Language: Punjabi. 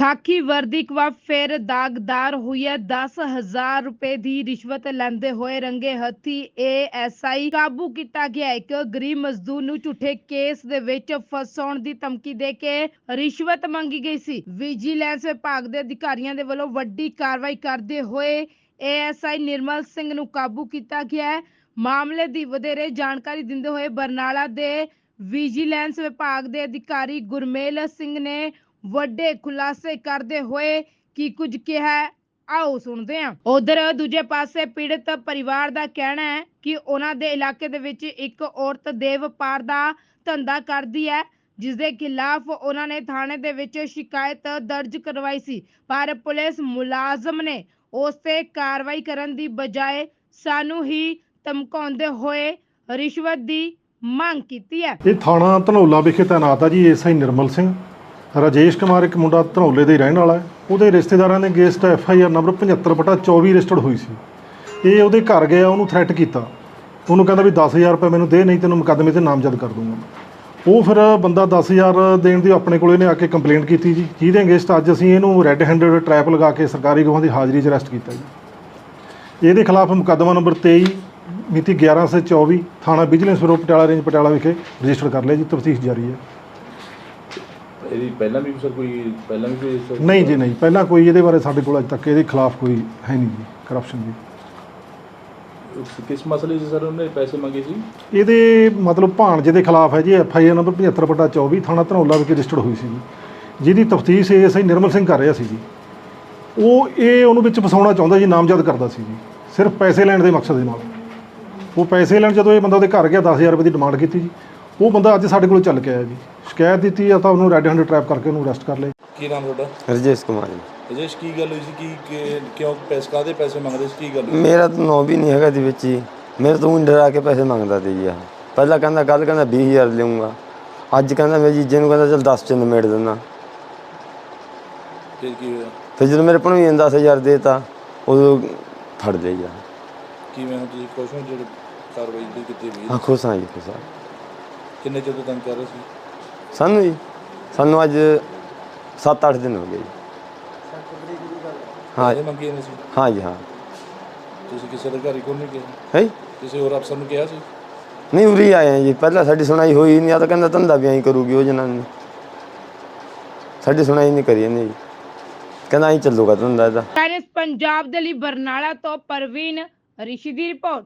ਖਾਕੀ ਵਰਦੀ ਇੱਕ ਵਾਰ ਫਿਰ ਦਾਗਦਾਰ ਹੋਈ ਹੈ। 10000 ਰੁਪਏ ਦੀ ਰਿਸ਼ਵਤ ਲੈਂਦੇ ਹੋਏ ਰੰਗੇ ਹੱਥੀ ਏਐਸਆਈ ਕਾਬੂ ਕੀਤਾ ਗਿਆ। ਇੱਕ ਗਰੀਬ ਮਜ਼ਦੂਰ ਨੂੰ ਝੂਠੇ ਕੇਸ ਦੇ ਵਿੱਚ ਫਸਾਉਣ ਦੀ ਧਮਕੀ ਦੇ ਕੇ ਰਿਸ਼ਵਤ ਮੰਗੀ ਗਈ ਸੀ। ਵਿਜੀਲੈਂਸ ਵਿਭਾਗ ਦੇ ਅਧਿਕਾਰੀਆਂ ਦੇ ਵੱਲੋਂ ਵੱਡੀ ਕਾਰਵਾਈ ਕਰਦੇ ਹੋਏ ਏਐਸਆਈ ਨਿਰਮਲ ਸਿੰਘ ਨੂੰ ਕਾਬੂ ਕੀਤਾ ਗਿਆ ਹੈ। ਮਾਮਲੇ ਦੀ ਵਧੇਰੇ ਜਾਣਕਾਰੀ ਦਿੰਦੇ ਹੋਏ ਬਰਨਾਲਾ ਦੇ ਵਿਜੀਲੈਂਸ ਵਿਭਾਗ ਦੇ ਅਧਿਕਾਰੀ ਗੁਰਮੇਲ ਸਿੰਘ ਨੇ ਵੱਡੇ ਖੁਲਾਸੇ ਕਰਦੇ ਹੋਏ ਕੀ ਕੁਝ ਕਿਹਾ? ਆਓ ਸੁਣਦੇ ਹਾਂ। ਉਧਰ ਦੂਜੇ ਪਾਸੇ ਪੀੜਤ ਪਰਿਵਾਰ ਦਾ ਕਹਿਣਾ ਹੈ ਕਿ ਉਹਨਾਂ ਦੇ ਇਲਾਕੇ ਦੇ ਵਿੱਚ ਇੱਕ ਔਰਤ ਦੇ ਵਪਾਰ ਦਾ ਧੰਦਾ ਕਰਦੀ ਹੈ ਜਿਸ ਦੇ ਖਿਲਾਫ ਉਹਨਾਂ ਨੇ ਥਾਣੇ ਦੇ ਵਿੱਚ ਸ਼ਿਕਾਇਤ ਦਰਜ ਕਰਵਾਈ ਸੀ। ਪਰ ਪੁਲਿਸ ਮੁਲਾਜ਼ਮ ਨੇ ਉਸ ਤੇ ਕਾਰਵਾਈ ਕਰਨ ਦੀ ਬਜਾਏ ਸਾਨੂੰ ਹੀ ਧਮਕਾਉਂਦੇ ਹੋਏ ਰਿਸ਼ਵਤ ਦੀ ਮੰਗ ਕੀਤੀ ਹੈ। ਇਹ ਥਾਣਾ ਧਨੌਲਾ ਵਿਖੇ ਤੈਨਾਤ ਆ ਜੀ ਐਸਆਈ ਨਿਰਮਲ ਸਿੰਘ। ਰਾਜੇਸ਼ ਕੁਮਾਰ ਇੱਕ ਮੁੰਡਾ ਧਨੌਲੇ ਦੇ ਰਹਿਣ ਵਾਲਾ ਹੈ। ਉਹਦੇ ਰਿਸ਼ਤੇਦਾਰਾਂ ਨੇ against F I R number 75 ਬਟਾ 24 ਰਜਿਸਟਰਡ ਹੋਈ ਸੀ। ਇਹ ਉਹਦੇ ਘਰ ਗਿਆ, ਉਹਨੂੰ ਥ੍ਰੈਟ ਕੀਤਾ। ਉਹਨੂੰ ਕਹਿੰਦਾ ਵੀ 10000 ਰੁਪਏ ਮੈਨੂੰ ਦੇ, ਨਹੀਂ ਤੈਨੂੰ ਮੁਕੱਦਮੇ ਤੇ ਨਾਮਜ਼ਦ ਕਰ ਦੂੰਗਾ। ਉਹ ਫਿਰ ਬੰਦਾ 10000 ਦੇਣ ਦੀ ਆਪਣੇ ਕੋਲ ਇਹਨੇ ਆ ਕੇ ਕੰਪਲੇਂਟ ਕੀਤੀ ਜੀ। ਜਿਹਦੇ ਅਗੇਂਸਟ ਅੱਜ ਅਸੀਂ ਇਹਨੂੰ ਰੈੱਡ ਹੈਂਡਡ ਟਰੈਪ ਲਗਾ ਕੇ ਸਰਕਾਰੀ ਗਵਾਹਾਂ ਦੀ ਹਾਜ਼ਰੀ 'ਚ ਅਰੈਸਟ ਕੀਤਾ ਜੀ। ਇਹਦੇ ਖਿਲਾਫ ਮੁਕੱਦਮਾ ਨੰਬਰ 23 ਮਿਤੀ 11 ਸੇ 24 ਥਾਣਾ vigilance bureau Patiala range, Patiala ਵਿਖੇ ਰਜਿਸਟਰ ਕਰ ਲਿਆ ਜੀ। ਤਫਤੀਸ਼ ਜਾਰੀ ਹੈ। ਇਹਦੀ ਪਹਿਲਾਂ ਵੀ ਸਰ ਕੋਈ ਪਹਿਲਾਂ ਵੀ ਕੋਈ ਸਰ ਨਹੀਂ ਜੀ ਨਹੀਂ। ਪਹਿਲਾਂ ਕੋਈ ਇਹਦੇ ਬਾਰੇ ਸਾਡੇ ਕੋਲ ਅਜੇ ਤੱਕ ਇਹਦੇ ਖਿਲਾਫ ਕੋਈ ਹੈ ਨਹੀਂ ਜੀ ਕਰਪਸ਼ਨ ਦੀ ਕਿਸ ਮਸਲੇ 'ਚ ਸਰ ਉਹਨੇ ਪੈਸੇ ਮੰਗੇ ਸੀ? ਇਹਦੇ ਮਤਲਬ ਭਾਣਜੇ ਦੇ ਖਿਲਾਫ ਹੈ ਜੀ ਐਫ ਆਈ ਆਰ ਨੰਬਰ 75 ਬਟਾ 24 ਥਾਣਾ ਧਨੌਲਾ ਵਿਖੇ ਰਜਿਸਟਰਡ ਹੋਈ ਸੀ ਜੀ। ਜਿਹਦੀ ਤਫਤੀਸ਼ ਐਸਆਈ ਨਿਰਮਲ ਸਿੰਘ ਕਰ ਰਿਹਾ ਸੀ ਜੀ। ਉਹ ਇਹ ਉਹਨੂੰ ਵਿੱਚ ਫਸਾਉਣਾ ਚਾਹੁੰਦਾ ਜੀ ਨਾਮਜ਼ਦ ਕਰਦਾ ਸੀ ਜੀ। ਸਿਰਫ ਪੈਸੇ ਲੈਣ ਦੇ ਮਕਸਦ ਦੇ ਨਾਲ। ਉਹ ਪੈਸੇ ਲੈਣ ਜਦੋਂ ਇਹ ਬੰਦਾ ਉਹਦੇ ਘਰ ਗਿਆ 10000 ਰੁਪਏ ਦੀ ਡਿਮਾਂਡ ਕੀਤੀ ਜੀ। ਉਹ ਬੰਦਾ ਅੱਜ ਸਾਡੇ ਕੋਲ ਚੱਲ ਕੇ ਆਇਆ ਜੀ। ਸ਼ਿਕਾਇਤ ਦਿੱਤੀ ਆ ਤਾਂ ਉਹਨੂੰ ਰੈੱਡ ਹੈਂਡ ਟਰੈਪ ਕਰਕੇ ਉਹਨੂੰ ਅਰੈਸਟ ਕਰ ਲਿਆ। ਕੀ ਨਾਮ ਤੁਹਾਡਾ? ਰਜੇਸ਼ ਕੁਮਾਰ ਜੀ। ਅਜੇਸ਼ ਕੀ ਗੱਲ ਹੋਈ ਸੀ? ਕੀ ਕਿ- ਕਿਉਂ ਪੈਸੇ ਕਾਦੇ ਪੈਸੇ ਮੰਗਦੇ ਸੀ? ਕੀ ਗੱਲ ਹੋਈ? ਮੇਰਾ ਤਾਂ ਨੋ ਵੀ ਨਹੀਂ ਹੈਗਾ ਦੀ ਵਿੱਚ ਹੀ ਮੇਰੇ ਤੋਂ ਊਂ ਡਰਾ ਕੇ ਪੈਸੇ ਮੰਗਦਾ ਸੀ ਜੀ ਆਹ। ਪਹਿਲਾਂ ਕਹਿੰਦਾ ਕੱਲ ਕਹਿੰਦਾ 20000 ਲਊਂਗਾ ਅੱਜ ਕਹਿੰਦਾ ਮੇਰੀ ਜੀਜੇ ਨੂੰ ਕਹਿੰਦਾ ਚਲ 10 ਚ ਨਿਮੇੜ ਦਿੰਦਾ। ਫਿਰ ਕੀ ਹੋਇਆ? ਫਿਰ ਜਦੋਂ ਮੇਰੇ ਭਣੋਈ ਨੇ 10000 ਦੇਤਾ ਉਦੋਂ ਫੜ ਲਿਆ ਜੀ। ਕਿਵੇਂ ਹੁਣ ਤੁਸੀਂ ਖੁਸ਼ ਹੋ ਜਿਹੜੇ ਕਾਰਵਾਈ ਦੀ ਕੀਤੀ ਹੋਈ ਹਾਂ ਖੁਸ਼ ਹਾਂ ਜੀ ਖੁਸ਼ ਹਾਂ। ਕਿੰਨੇ ਚਿਰ ਤੋਂ ਤੰਗ ਕਰ ਰਹੇ ਸੀ? ਸਾਨੂੰ ਜੀ ਸਾਨੂੰ ਅੱਜ 7-8 ਦਿਨ ਹੋ ਗਏ ਜੀ। ਹਾਂ ਪੈਸੇ ਮੰਗੇ ਨੇ ਸੀ? ਹਾਂ ਜੀ ਹਾਂ। ਤੁਸੀਂ ਕਿਸੇ ਅਧਿਕਾਰੀ ਕੋਲ ਨਹੀਂ ਕਿਹਾ ਹੈ? ਕਿਸੇ ਹੋਰ ਅਫਸਰ ਨੂੰ ਕਿਹਾ ਸੀ? ਨਹੀਂ ਉਰੀ ਆਏ ਜੀ। ਪਹਿਲਾਂ ਸਾਡੀ ਸੁਣਾਈ ਹੋਈ ਨਹੀਂ ਆ ਤਾਂ ਕਹਿੰਦਾ ਧੰਦਾ ਵੀ ਐਂ ਕਰੂਗੀ ਉਹ ਜਨਾਨੀ ਸਾਡੀ ਸੁਣਾਈ ਨਹੀਂ ਕਰੀ ਇਹਨੇ ਜੀ। ਕਹਿੰਦਾ ਐਂ ਚੱਲੂਗਾ ਧੰਦਾ ਇਹਦਾ। ਟਾਈਮਸ ਪੰਜਾਬ ਦੇ ਲਈ ਬਰਨਾਲਾ ਤੋਂ ਪਰਵੀਨ ਰਿਸ਼ੀ ਦੀ ਰਿਪੋਰਟ।